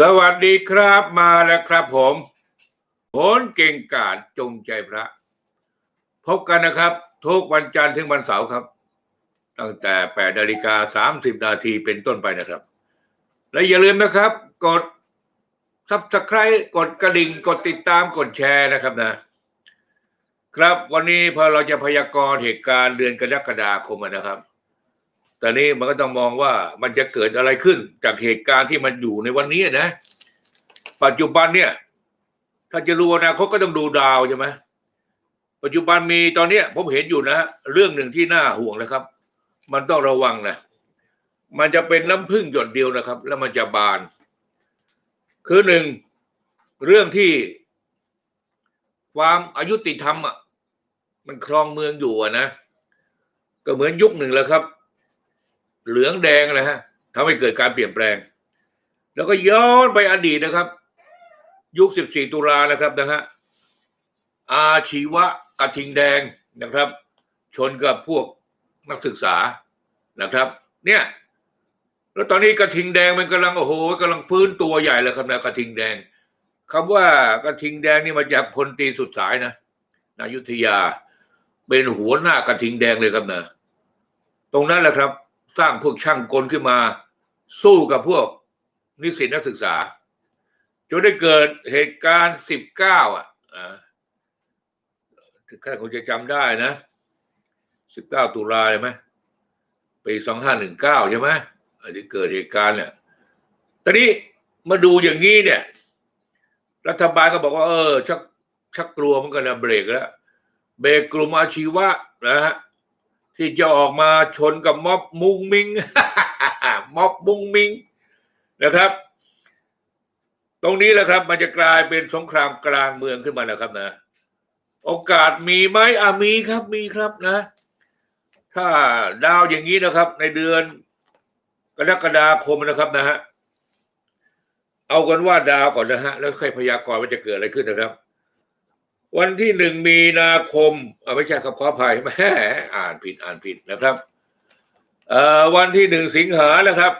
สวัสดีครับมาแล้วครับผมโหนเก่งกาจจงใจพระ พบกันนะครับ ทุกวันจันทร์ถึงวันเสาร์ครับ ตั้งแต่8นาฬิกา30 นาทีเป็นต้นไปนะครับ และอย่าลืมนะครับ กด subscribe กดกระดิ่ง กดติดตามกดแชร์นะครับนะ ครับวันนี้พอเราจะพยากรณ์เหตุการณ์เดือนกรกฎาคมนะครับ ตอนนี้มันก็ต้องมองว่ามันจะเกิดอะไรขึ้นจากเหตุการณ์ที่มันอยู่ในวันนี้นะ ปัจจุบันเนี่ย ถ้าจะรู้อนาคตก็ต้องดูดาวใช่ไหมปัจจุบันมีตอนเนี้ยผมเห็นอยู่นะเรื่องหนึ่งที่น่าห่วงนะครับ มันต้องระวังนะมันจะเป็นน้ำพึ่งหยดเดียวนะครับ แล้วมันจะบาน คือหนึ่งเรื่องที่ความอายุติธรรมอะมันครองเมืองอยู่อะนะก็เหมือนยุคหนึ่งแล้วครับ เหลืองแดงนะฮะทำให้เกิดการเปลี่ยนแปลง แล้วก็ย้อนไปอดีตนะครับ ยุค 14 ตุลานะครับนะฮะอาชีวะกระทิงแดงนะครับ ชนกับพวกนักศึกษานะครับ เนี่ยแล้วตอนนี้กระทิงแดงมันกำลังโอ้โหกำลังฟื้นตัวใหญ่เลยครับนะกระทิงแดงคำว่ากระทิงแดงนี่มาจากพลตรีสุดสายนะนายุทธยา เป็นหัวหน้ากระทิงแดงเลยครับนะตรงนั้นแหละครับ สร้างพวกช่างกลขึ้นมา สู้กับพวกนิสิตนักศึกษา จนได้เกิดเหตุการณ์สิบเก้าอะอ่าถึงขั้นคงจะจำได้นะสิบเก้าตุลาใช่ไหมปีสองห้าหนึ่งเก้าใช่ไหมอันนี้เกิดเหตุการณ์เนี่ยตอนนี้มาดูอย่างนี้เนี่ย รัฐบาลก็บอกว่า เออ ชักชักกลัวมันกันนะเบรกแล้วเบรกกลุ่มอาชีวะนะฮะ ที่จะออกมาชนกับม็อบมุงมิงม็อบมุงมิงนะครับ ตรงนี้แหละครับ มันจะกลายเป็นสงครามกลางเมืองขึ้นมาแล้วครับนะ โอกาสมีไหมอะมีครับมีครับนะ ถ้าดาวอย่างนี้นะครับ ในเดือนกรกฎาคมนะครับนะฮะเอากันว่าดาวก่อนนะฮะแล้วค่อยพยากรณ์ว่าจะเกิดอะไรขึ้นนะครับ วันที่หนึ่งมีนาคมอ่าไม่ใช่ครับขออภัยแม่อ่านผิดอ่านผิดนะครับเอ่อวันที่หนึ่งสิงหานะครับ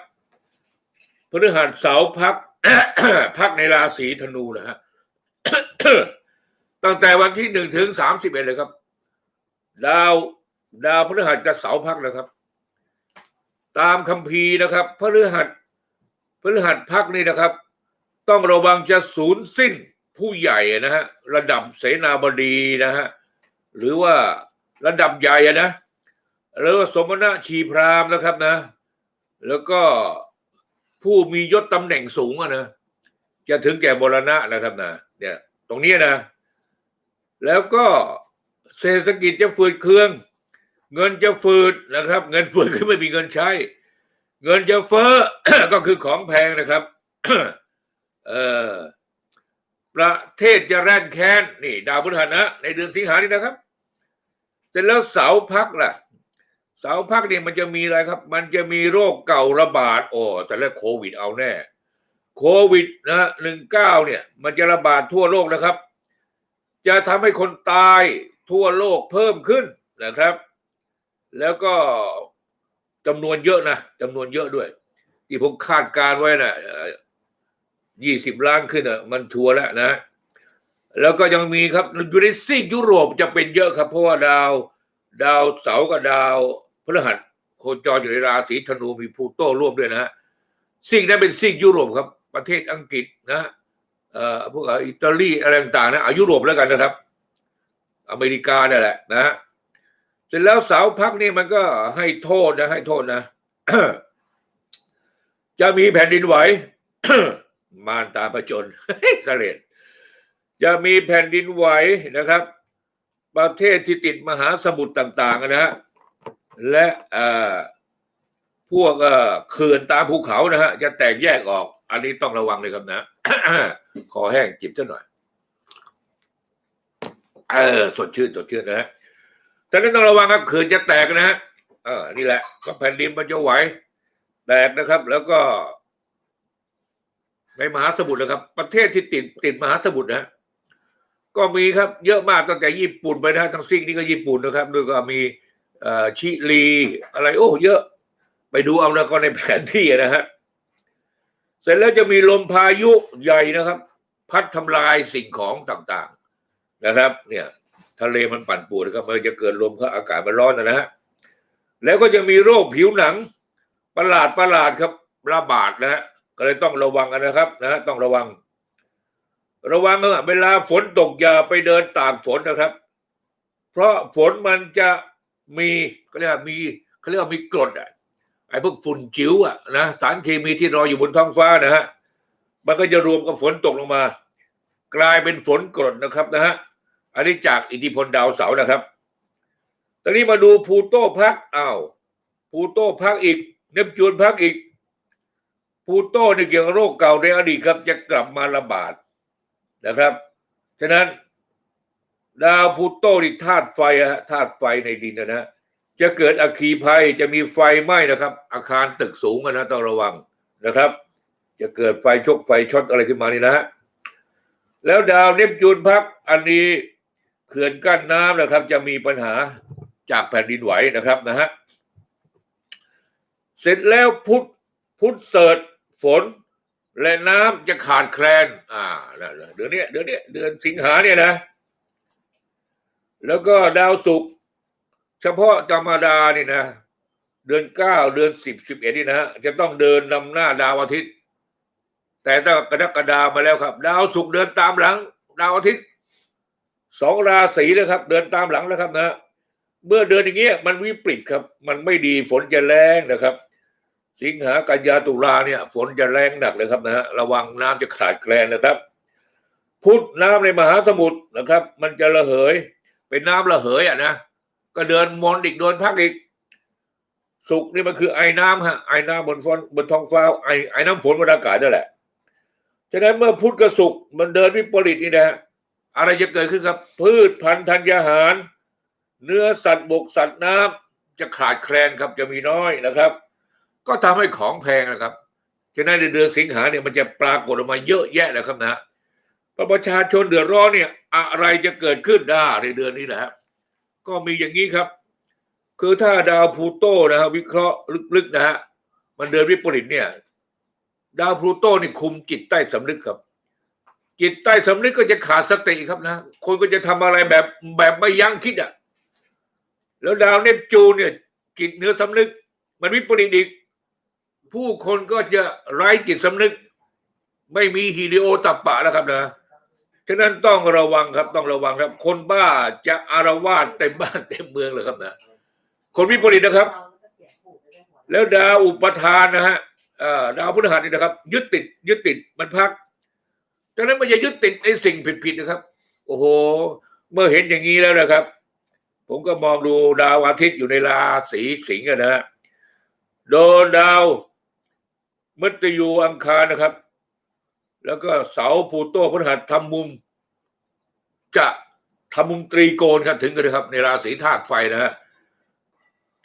พฤหัสเสาร์พักพักในราศีธนูนะฮะตั้งแต่วันที่หนึ่งถึงสามสิบเอ็ดเลยครับ ดาวดาวพฤหัสกับเสาร์พักนะครับ ตามคัมภีร์นะครับพฤหัสพฤหัสพักนี่นะครับ ต้องระวังจะสูญสิ้น ผู้ใหญ่นะฮะระดับเสนาบดีนะฮะหรือว่าระดับใหญ่นะหรือว่าสมณะชีพราหมณ์นะครับนะ แล้วก็ผู้มียศตำแหน่งสูงอะนะจะถึงแก่มรณะนะครับนะเนี่ยตรงนี้นะ แล้วก็เศรษฐกิจจะฝืดเคือง เงินจะฝืดนะครับ เงินฝืดคือไม่มีเงินใช้ เงินจะเฟ้อก็คือของแพงนะครับ เออ ประเทศจะแร่นแค้นนี่ดาวพฤหัสนะ ในเดือนสิงหานี่นะครับเสร็จแล้วเสาพักล่ะ เสาพักนี่มันจะมีอะไรครับ มันจะมีโรคเก่าระบาดโอ้แต่แล้วโควิดเอาแน่ โควิดนะหนึ่งเก้าเนี่ย มันจะระบาดทั่วโลกนะครับ จะทำให้คนตายทั่วโลกเพิ่มขึ้นนะครับ แล้วก็จำนวนเยอะนะจำนวนเยอะด้วย ที่ผมคาดการณ์ไว้นะ ยี่สิบล้านขึ้นอะมันชัวร์แล้วนะ แล้วก็ยังมีครับอยู่ในซีกยุโรปจะเป็นเยอะครับเพราะว่าดาว ดาวเสาร์กับดาวพฤหัสโคจรอยู่ในราศีธนูมีพูโต้ร่วมด้วยนะฮะซีกนั้นเป็นซีกยุโรปครับ ประเทศอังกฤษนะเอ่อพวกอิตาลีอะไรต่างๆนะเอายุโรปแล้วกันนะครับ อเมริกาเนี่ยแหละนะ เสร็จแล้วเสาพักนี่มันก็ให้โทษนะ ให้โทษนะ จะมีแผ่นดินไหว มารตาประจนเสลดจะมีแผ่นดินไหวนะครับ ประเทศที่ติดมหาสมุทรต่างๆนะฮะและพวกเอ่อเขื่อนตามภูเขานะฮะจะแตกแยกออก อันนี้ต้องระวังเลยครับนะขอแห้งจิบซะหน่อย เออสดชื่นสดชื่นนะฮะแต่ก็ต้องระวังครับเขื่อนจะแตกนะฮะเออนี่แหละ ก็แผ่นดินมันจะไหวแตกนะครับ แล้วก็ ในมหาสมุทรนะครับ ประเทศที่ติดติดมหาสมุทรนะก็มีครับเยอะมากตั้งแต่ญี่ปุ่นไปนะทั้งซิกนี่ก็ญี่ปุ่นนะครับด้วยก็มีอ่อชิลีอะไรโอ้เยอะไปดูเอาแล้วก็ในแผนที่นะฮะเสร็จแล้วจะมีลมพายุใหญ่นะครับ พัดทำลายสิ่งของต่างๆนะครับ เนี่ยทะเลมันปั่นป่วนนะครับมันจะเกิดลมเขาอากาศมันร้อนนะฮะแล้วก็จะมีโรคผิวหนังประหลาดประหลาดครับระบาดนะฮะ ก็เลยต้องระวังกันนะครับนะต้องระวัง ระวังอเวลาฝนตกอย่าไปเดินตากฝนนะครับ เพราะฝนมันจะมีเขาเรียกมีเขาเรียกว่ามีกรดอะไอ้พวกฝุ่นจิ๋วอะนะสารเคมีที่ลอยอยู่บนท้องฟ้านะฮะมันก็จะรวมกับฝนตกลงมา กลายเป็นฝนกรดนะครับนะฮะอันนี้จากอิทธิพลดาวเสาร์นะครับ ตอนนี้มาดูพูโตพักอ้าวพูโตพักอีก เนปจูนพักอีก พูโต้ในเกี่ยวกับโรคเก่าในอดีตครับ จะกลับมาระบาดนะครับ ฉะนั้นดาวพูโตนี่ธาตุไฟอะฮะธาตุไฟในดินนะฮะจะเกิดอัคคีภัยจะมีไฟไหม้นะครับ อาคารตึกสูงนะต้องระวังนะครับ จะเกิดไฟชกไฟช็อตอะไรขึ้นมานี่นะฮะแล้วดาวเนปจูนพักอันนี้เขื่อนกั้นน้ำนะครับ จะมีปัญหาจากแผ่นดินไหวนะครับนะฮะเสร็จแล้วพุทธพุทธเสิร์ช ฝนและน้ำจะขาดแคลน อ่าเดือนนี้เดือนนี้เดือนสิงหาเนี่ยนะ แล้วก็ดาวศุกร์เฉพาะธรรมดานี่นะ เดือนเก้าเดือนสิบสิบเอ็ดนี่นะจะต้องเดินนำหน้าดาวอาทิตย์ แต่ถ้ากรกฎามาแล้วครับ ดาวศุกร์เดินตามหลัง ดาวอาทิตย์สองราศีนะครับ เดินตามหลังแล้วครับนะ เมื่อเดินอย่างเงี้ยมันวิปริตครับ มันไม่ดีฝนจะแรงนะครับ สิงหากันยาตุลาเนี่ย ฝนจะแรงหนักเลยครับนะฮะระวังน้ำจะขาดแคลนนะครับ พุธน้ำในมหาสมุทรนะครับ มันจะระเหย เป็นน้ำระเหยอะนะก็เดินมนอีกเดินพักอีก สุกนี่มันคือไอ้น้ำฮะไอ้น้ำบนฟ้าบนท้องฟ้าไอ้ไอ้น้ำฝนบนอากาศนั่นแหละฉะนั้นเมื่อพุธกับสุกมันเดินวิปริตนี่นะฮะอะไรจะเกิดขึ้นครับ พืชพันธุ์ธัญญาหาร เนื้อสัตว์บกสัตว์น้ำจะขาดแคลนครับจะมีน้อยนะครับ ก็ทำให้ของแพงนะครับฉะนั้นในเดือนสิงหาเนี่ยมันจะปรากฏออกมาเยอะแยะนะครับนะประชาชนเดือดร้อนเนี่ยอะไรจะเกิดขึ้นได้ในเดือนนี้แหละครับก็มีอย่างนี้ครับ คือถ้าดาวพลูโตนะฮะวิเคราะห์ลึกๆนะฮะมันเดินวิปริตเนี่ย ดาวพลูโตนี่คุมจิตใต้สำนึกครับ จิตใต้สำนึกก็จะขาดสติครับนะ คนก็จะทำอะไรแบบแบบไม่ยั้งคิดอะแล้วดาวเนปจูนเนี่ยจิตเนื้อสำนึก มันวิปริตอีก ผู้คนก็จะไร้จิตสำนึก ไม่มีฮีริโอตับปะแล้วครับนะฉะนั้นต้องระวังครับต้องระวังครับ คนบ้าจะอารวาสเต็มบ้านเต็มเมืองเลยครับนะคนวิปริตนะครับ แล้วดาวอุปทานนะฮะดาวพฤหัสนี่นะครับ ยึดติด ยึดติดมันพักฉะนั้นมันจะยึดติดในสิ่งผิดๆนะครับ โอ้โห เมื่อเห็นอย่างนี้แล้วนะครับ ผมก็มองดูดาวอาทิตย์อยู่ในราศีสิงห์อะนะฮะโดนดาว มฤตยูอังคารนะครับ แล้วก็เสาร์พลูโตพฤหัสทำมุม จะทำมุมตรีโกณครับถึงกันเลยครับ ในราศีธาตุไฟนะฮะ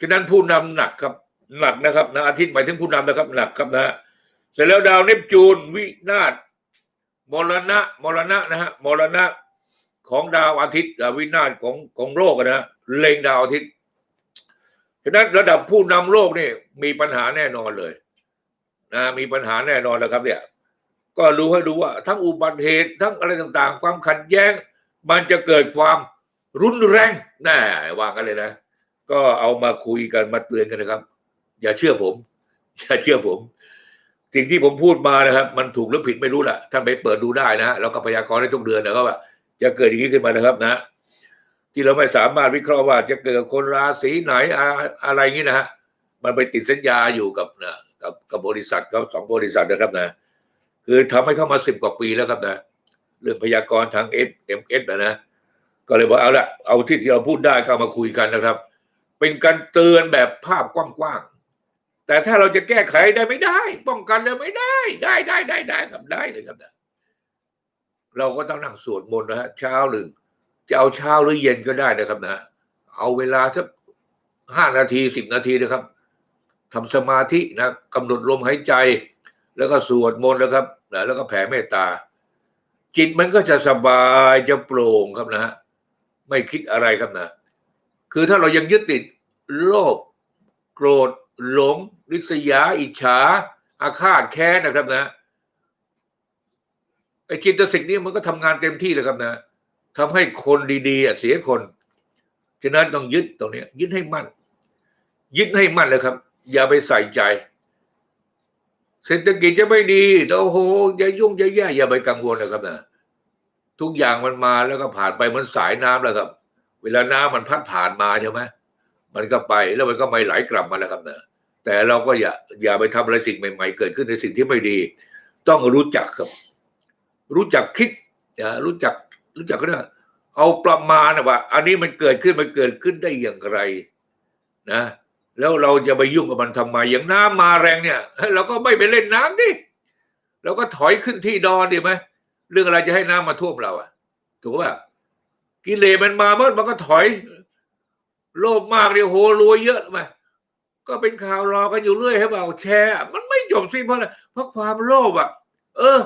ฉะนั้นผู้นำหนักครับหนักนะครับนะอาทิตย์หมายถึงผู้นำนะครับหนักครับนะเสร็จแล้วดาวเนปจูนวินาศมรณะมรณะนะฮะมรณะของดาวอาทิตย์อ่าวินาศของของโลกนะฮะเล็งดาวอาทิตย์ฉะนั้นระดับผู้นำโลกนี่มีปัญหาแน่นอนเลย นะมีปัญหาแน่นอนแล้วครับ เนี่ย ก็รู้ให้ดูว่า ทั้งอุบัติเหตุทั้งอะไรต่างๆ ความขัดแย้ง มันจะเกิดความรุนแรงน่ว่ากันเลยนะ ก็เอามาคุยกันมาเตือนกันนะครับ อย่าเชื่อผม อย่าเชื่อผม สิ่งที่ผมพูดมานะครับ มันถูกหรือผิดไม่รู้แหละท่านไปเปิดดูได้นะฮะแล้วก็พยากรณ์ได้ทุกเดือนนะครับว่าจะเกิดอย่างนี้ขึ้นมานะครับนะ ที่เราไม่สามารถวิเคราะห์ว่าจะเกิดคนราศีไหนอะอะไรอย่างนี้นะฮะมันไปติดสัญญาอยู่กับนะ กับกับบริษัทเขาสองบริษัทนะครับนะ คือทำให้เข้ามาสิบกว่าปีแล้วครับนะ เรื่องพยากรณ์ทางเอฟเอ็มเอสนะนะ ก็เลยบอกเอาละเอาที่ที่เราพูดได้ก็เอามาคุยกันนะครับ เป็นการเตือนแบบภาพกว้างๆ แต่ถ้าเราจะแก้ไขได้ไม่ได้ ป้องกันได้ไม่ได้ ได้ได้ได้ได้ครับได้เลยครับนะเราก็ต้องนั่งสวดมนต์นะฮะเช้าหนึ่งจะเอาเช้าหรือเย็นก็ได้นะครับนะ เอาเวลาสักห้านาทีสิบนาทีนะครับ ทำสมาธินะกำหนดลมหายใจ แล้วก็สวดมนต์นะครับนะแล้วก็แผ่เมตตา จิตมันก็จะสบายจะโปร่งครับนะฮะไม่คิดอะไรครับนะ คือถ้าเรายังยึดติดโลภโกรธหลงริษยา อิจฉา อาฆาตแค้นนะครับนะไอ้กิตสิกนี่มันก็ทำงานเต็มที่เลยครับนะทำให้คนดีๆเสียคนฉะนั้นต้องยึดตรงนี้ยึดให้มั่น ยึดให้มั่นเลยครับ อย่าไปใส่ใจ เศรษฐกิจจะไม่ดีโอ้โหอย่ายุ่งอย่าแย่อย่าไปกังวลนะครับนะทุกอย่างมันมาแล้วก็ผ่านไปเหมันสายน้ำแล้วครับ เวลาน้ำมันพัดผ่านมาใช่ไหมมันก็ไปแล้วมันก็ไม่ไหลกลับมาแล้วครับนะแต่เราก็อย่าอย่าไปทำอะไรสิ่งใหม่ ๆ เกิดขึ้นในสิ่งที่ไม่ดี ต้องรู้จักครับ รู้จักคิดอ่ารู้จักรู้จักก็ได้เอาประมาณว่า อันนี้มันเกิดขึ้นมันเกิดขึ้นได้อย่างไร นะ แล้วเราจะไปยุ่งกับมันทำไมอย่างน้ำมาแรงเนี่ยเราก็ไม่ไปเล่นน้ำดิเราก็ถอยขึ้นที่ดอนดีไหมเรื่องอะไรจะให้น้ำมาท่วมเราอะถูกป่ะกิเลสมันมาเมื่อมันก็ถอย โลภมากเนี่ยโหรวยเยอะไหมก็เป็นข่าวรอกันอยู่เรื่อยให้เปล่าแชร์ มันไม่จบสิ้นเพราะอะไรเพราะความโลภอะ เออ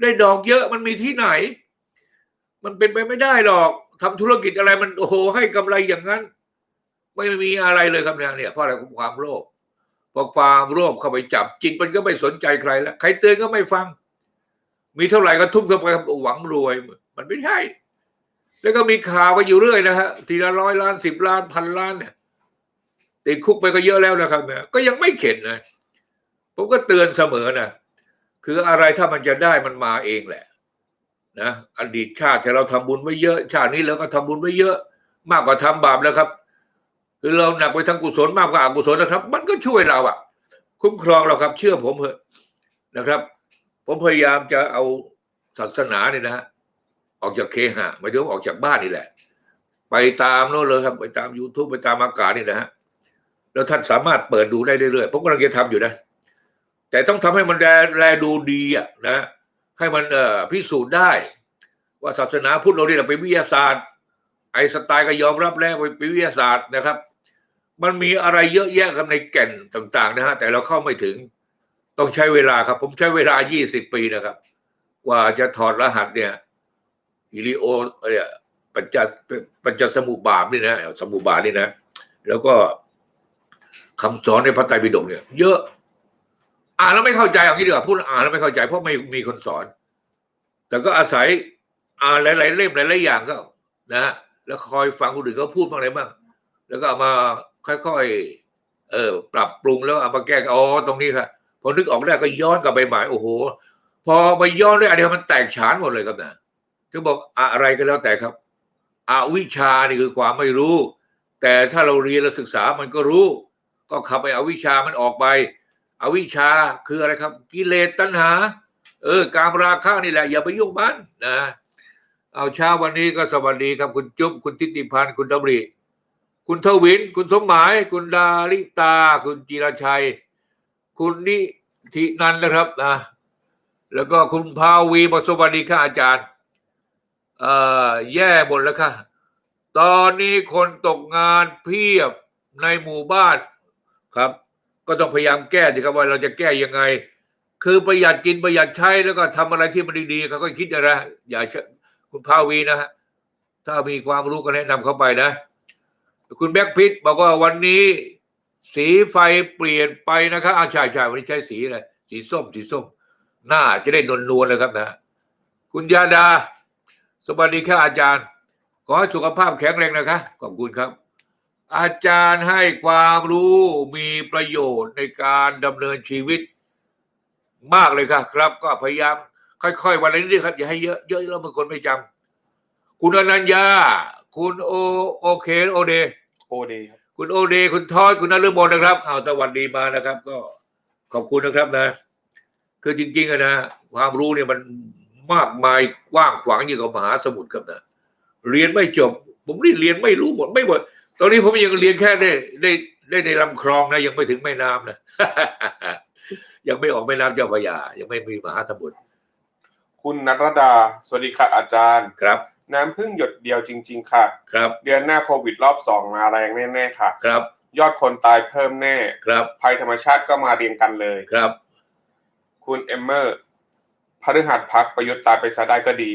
ได้ดอกเยอะมันมีที่ไหน มันเป็นไปไม่ได้หรอกทำธุรกิจอะไรมันโอ้โหให้กำไรอย่างนั้น ไม่มีอะไรเลยครับเนี่ยเนี่ยเพราะอะไรความโลภพอความโลภเข้าไปจับจิตมันก็ไม่สนใจใครแล้วใครเตือนก็ไม่ฟัง มีเท่าไหร่ก็ทุ่มเข้าไปหวังรวย มันไม่ใช่ แล้วก็มีข่าวไปอยู่เรื่อยนะฮะทีละร้อยล้านสิบล้านพันล้านเนี่ยติดคุกไปก็เยอะแล้วนะครับเนี่ยก็ยังไม่เข็ดนะผมก็เตือนเสมอนะคืออะไรถ้ามันจะได้มันมาเองแหละนะอดีตชาติที่เราทำบุญไว้เยอะ ชาตินี้เราก็ทำบุญไว้เยอะ มากกว่าทำบาปแล้วครับ คือเราหนักไปทางกุศลมากกว่าอกุศลนะครับ มันก็ช่วยเราอะคุ้มครองเราครับ เชื่อผมเถอะนะครับ ผมพยายามจะเอาศาสนาเนี่ยนะออกจากเคหะหมายถึงออกจากบ้านนี่แหละ ไปตามโน่นเลยครับ ไปตาม youtube ไปตามอากาศนี่นะฮะแล้วท่านสามารถเปิดดูได้เรื่อยๆผมกำลังจะทำอยู่นะ แต่ต้องทำให้มันแลแลดูดีอะนะ ให้มันเอ่อพิสูจน์ได้ ว่าศาสนาพุทธเราเนี่ยเป็นวิทยาศาสตร์ ไอสไตล์ก็ยอมรับแล้วเป็นวิทยาศาสตร์นะครับ มันมีอะไรเยอะแยะกันในแก่นต่างๆนะฮะแต่เราเข้าไม่ถึง ต้องใช้เวลาครับ ผมใช้เวลา 20 ปีนะครับ กว่าจะถอดรหัสเนี่ยฮิริโอเนี่ยปัญจปัญจสมุบาทนี่นะสมุบาทนี่นะ แล้วก็คำสอนในพระไตรปิฎกเนี่ย เยอะ อ่านแล้วไม่เข้าใจเอางี้ดีกว่าพูดอ่านแล้วไม่เข้าใจ เพราะไม่มีคนสอน แต่ก็อาศัยอ่านหลาย ๆ เล่มหลายๆอย่างก็นะฮะแล้วคอยฟังคนอื่นเขาพูดบ้างอะไรบ้างแล้วก็เอามา ค่อยๆเออ ปรับปรุงแล้วเอามาแก้อ๋อตรงนี้ครับพอนึกออกได้ก็ย้อนกลับไปใหม่โอ้โห พอไปย้อนด้วยอะไรมันแตกฉานหมดเลยครับนะถึงบอกอะไรก็แล้วแต่ครับอวิชานี่คือความไม่รู้ แต่ถ้าเราเรียนเราศึกษามันก็รู้ ก็ขับไปอวิชามันออกไป อวิชาคืออะไรครับ กิเลสตัณหา เออ การราคะนี่แหละ อย่าไปยุ่งมันนะเอาเช้าวันนี้ก็สวัสดีครับคุณจุ๊บคุณทิติพันธ์คุณดำริ คุณทวิน คุณสมหมาย คุณดาลิตา คุณจีรชัย คุณนิธินันท์นะครับนะแล้วก็คุณภาวีบอกสวัสดีค่ะอาจารย์ เอ่อแย่หมดแล้วค่ะ ตอนนี้คนตกงานเพียบในหมู่บ้านครับ ก็ต้องพยายามแก้สิครับว่าเราจะแก้ยังไง คือประหยัดกินประหยัดใช้แล้วก็ทำอะไรที่มันดีๆเขาก็คิดนะอย่าคุณภาวีนะฮะถ้ามีความรู้ก็แนะนำเข้าไปนะ คุณแบ็กพิทบอกว่าวันนี้ สีไฟเปลี่ยนไปนะครับอาชายชายวันนี้ใช้สีอะไรสีส้ม สีส้ม หน้าจะได้นวลนวลเลยครับนะ คุณยาดา สวัสดีครับอาจารย์ ขอให้สุขภาพแข็งแรงนะคะ ขอบคุณครับ อาจารย์ให้ความรู้มีประโยชน์ในการดำเนินชีวิต มากเลยครับครับ ก็พยายามค่อยๆ วันนิดครับอย่าให้เยอะเยอะแล้วบางคนไม่จำคุณอนัญญา คุณโอโอเคโอเด โอเดย์ครับคุณโอเดย์คุณทอดคุณนฤมลนะครับเอาสวัสดีมานะครับ ก็ขอบคุณนะครับนะ คือจริงๆอะนะ ความรู้เนี่ยมันมากมายกว้างขวางยิ่งกว่ามหาสมุทรครับนะเรียนไม่จบ ผมนี่เรียนไม่รู้หมดไม่หมดตอนนี้ผมยังเรียนแค่ได้ได้ได้ในลำคลองนะยังไม่ถึงแม่น้ำนะยังไม่ออกแม่น้ำเจ้าพระยา ยังไม่มีมหาสมุทรคุณนัทรดา สวัสดีค่ะอาจารย์ครับ น้ำพึ่งหยดเดียวจริง ๆ ค่ะ ครับ เดือนหน้าโควิดรอบสองมาแรงแน่ๆค่ะ ครับ ยอดคนตายเพิ่มแน่ ครับ ภัยธรรมชาติก็มาเรียงกันเลย ครับ คุณเอมเมอร์พฤหัสพักประยุทธ์ตายไปซะได้ก็ดี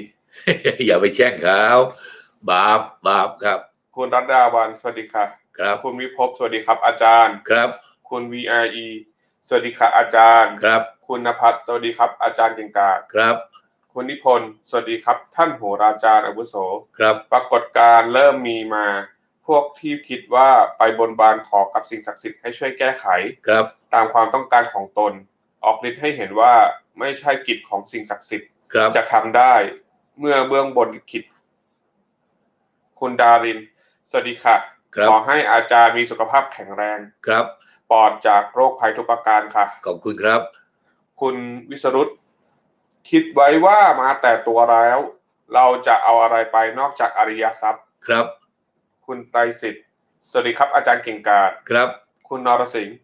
อย่าไปแช่งเขาบาปบาปครับ คุณรัตดาวันสวัสดีค่ะ ครับ คุณวิภพสวัสดีครับ อาจารย์ ครับ คุณ VRE สวัสดีค่ะอาจารย์ ครับ คุณนภัสสวัสดีครับ อาจารย์เก่งกาจครับ คุณนิพนธ์สวัสดีครับ ท่านโหราจารย์อาวุโส ครับ ปรากฏการณ์เริ่มมีมา พวกที่คิดว่าไปบนบานขอกับสิ่งศักดิ์สิทธิ์ให้ช่วยแก้ไข ครับ ตามความต้องการของตน ออกฤทธิ์ให้เห็นว่าไม่ใช่กิจของสิ่งศักดิ์สิทธิ์ ครับ จะทำได้เมื่อเบื้องบนลิขิตคุณดาริน สวัสดีค่ะ ครับ ขอให้อาจารย์มีสุขภาพแข็งแรง ครับ ปลอดจากโรคภัยทุกประการค่ะ ขอบคุณครับ คุณวิสรุต คิดไว้ว่ามาแต่ตัวแล้ว เราจะเอาอะไรไปนอกจากอริยทรัพย์ ครับ คุณไตรสิทธิ์สวัสดีครับอาจารย์เก่งกาจครับ คุณนรสิงห์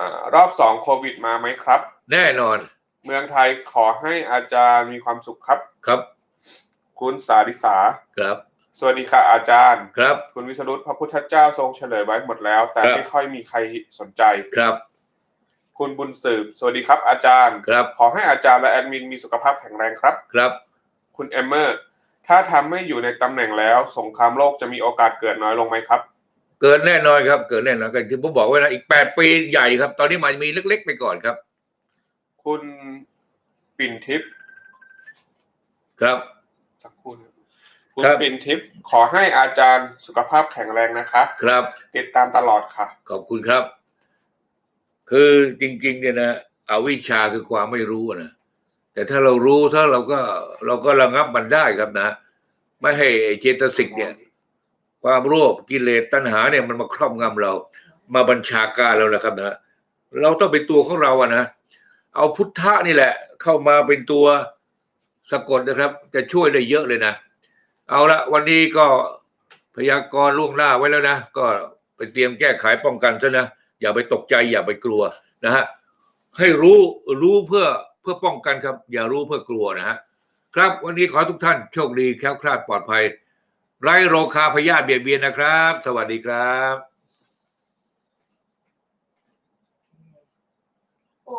อารอบสองโควิดมาไหมครับ แน่นอน เมืองไทยขอให้อาจารย์มีความสุขครับ ครับ คุณสาริสา ครับ สวัสดีค่ะอาจารย์ ครับ คุณวิสรุตพระพุทธเจ้าทรงเฉลยไว้หมดแล้ว แต่ครับ ไม่ค่อยมีใครสนใจ ครับ คุณบุญสืบ สวัสดีครับ อาจารย์ครับขอให้อาจารย์และแอดมินมีสุขภาพแข็งแรงครับ ครับ คุณเอมเมอร์ ถ้าทำไม่อยู่ในตำแหน่งแล้ว สงครามโลกจะมีโอกาสเกิดน้อยลงไหมครับ เกิดแน่นอนครับ เกิดแน่นอนกันที่ผมบอกไว้นะอีกแปดปีใหญ่ครับ ตอนนี้มันมีเล็ก ๆ ไปก่อนครับ คุณปิ่นทิพย์ครับสักครู่นะคุณครับปิ่นทิพย์ขอให้อาจารย์สุขภาพแข็งแรงนะคะ ครับ ติดตามตลอดค่ะ ขอบคุณครับ คือจริง ๆ เนี่ยนะอวิชชาคือความไม่รู้นะแต่ถ้าเรารู้ถ้าเราก็เราก็ระงับมันได้ครับนะ ไม่ให้ไอเจตสิกเนี่ย ความโลภกิเลสตัณหาเนี่ยมันมาครอบงำเรา มาบัญชาการเรานะครับนะ เราต้องเป็นตัวของเราอะนะเอาพุทธะนี่แหละ เข้ามาเป็นตัวสะกดนะครับ จะช่วยได้เยอะเลยนะ เอาละวันนี้ก็พยากรณ์ล่วงหน้าไว้แล้วนะ ก็ไปเตรียมแก้ไขป้องกันซะนะ อย่าไปตกใจอย่าไปกลัวนะฮะให้รู้รู้เพื่อเพื่อป้องกันครับ อย่ารู้เพื่อกลัวนะฮะครับวันนี้ขอทุกท่านโชคดีแคล้วคลาดปลอดภัย ไร้โรคาพยาธิเบียดเบียนนะครับ สวัสดีครับ